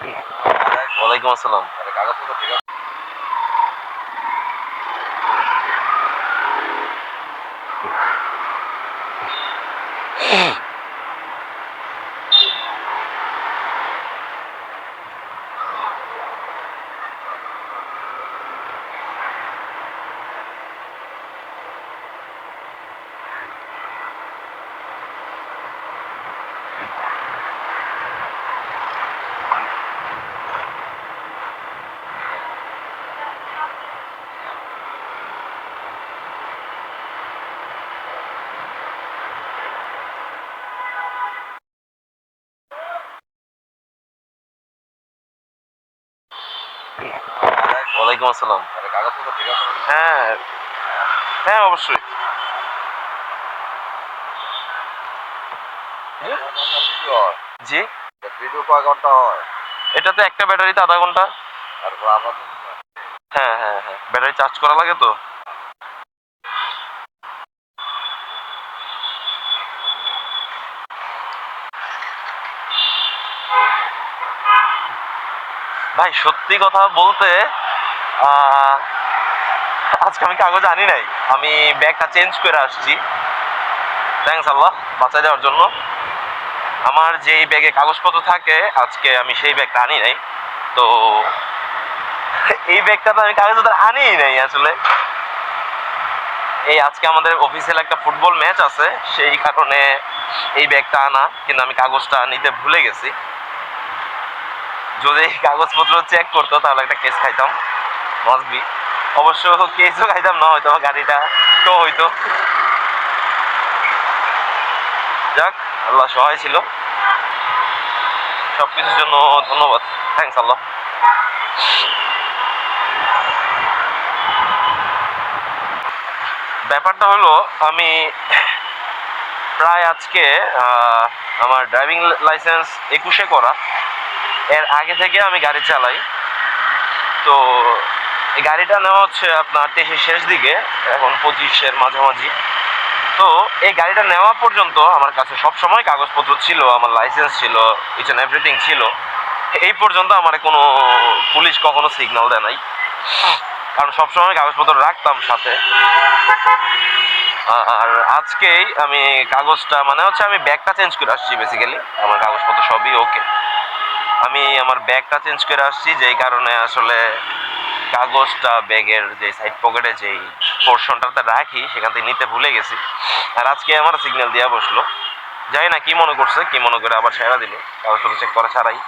ওয়ালাইকুম আসসালাম। ওয়ালাইকুম আসসালাম। হ্যাঁ হ্যাঁ অবশ্যই। জি। একটা ব্যাটারিতে আধা ঘণ্টা। হ্যাঁ হ্যাঁ হ্যাঁ। ব্যাটারি চার্জ করা লাগে তো? ভাই, সত্যি কথা বলতে আজকে আমি কাগজ আনি নাই। আমি ব্যাগটা চেঞ্জ করে আসছি। থ্যাংকস আল্লাহ, বাঁচাই দেওয়ার জন্য। আমার যেই ব্যাগে কাগজপত্র থাকে, আজকে আমি সেই ব্যাগটা আনি নাই। তো, এই ব্যাগটা তো আমি কাগজপত্র আনিই নাই আসলে। এই আজকে আমাদের অফিসিয়াল একটা ফুটবল ম্যাচ আছে, সেই কারণে এই ব্যাগটা আনা, কিন্তু আমি কাগজটা নিতে ভুলে গেছি। যদি কাগজপত্র চেক করতো, তাহলে একটা কেস খাইতাম। মাসবি অবশ্য কেসও খাইতাম না, হয়তো গাড়িটা তো হইতো। যাক, আল্লাহ সহায় ছিল। সব কিছুর জন্য ধন্যবাদ। থ্যাংকস আল্লাহ। ব্যাপারটা হলো, আমি প্রায় আজকে আমার ড্রাইভিং লাইসেন্স একুশে করা। এর আগে থেকে আমি গাড়ি চালাই। তো এই গাড়িটা নেওয়া হচ্ছে আপনার তেইশের শেষ দিকে, এখন পঁচিশের মাঝামাঝি। তো এই গাড়িটা নেওয়া পর্যন্ত আমার কাছে সব সময় কাগজপত্র ছিল, আমার লাইসেন্স ছিল ইচ অ্যান্ড এভরিথিং ছিল। এই পর্যন্ত আমার কোনো পুলিশ কখনো সিগন্যাল দেয় নাই। কারণ সবসময় কাগজপত্র রাখতাম সাথে। আর আজকেই আমি কাগজটা মানে হচ্ছে আমি ব্যাগটা চেঞ্জ করে আসছি বেসিক্যালি আমার কাগজপত্র সবই ওকে আমি আমার ব্যাগটা চেঞ্জ করে আসছি, যেই কারণে আসলে কাগজটা, ব্যাগের যে সাইড পকেটে যেই পোর্শনটাতে রাখি, সেখান থেকে নিতে ভুলে গেছি। আর আজকে আমার সিগন্যাল দেওয়া বসল। যাই না, কি মনে করছে, কি মনে করে আবার সেরা দিল। কাগজপত্র চেক করা ছাড়াই।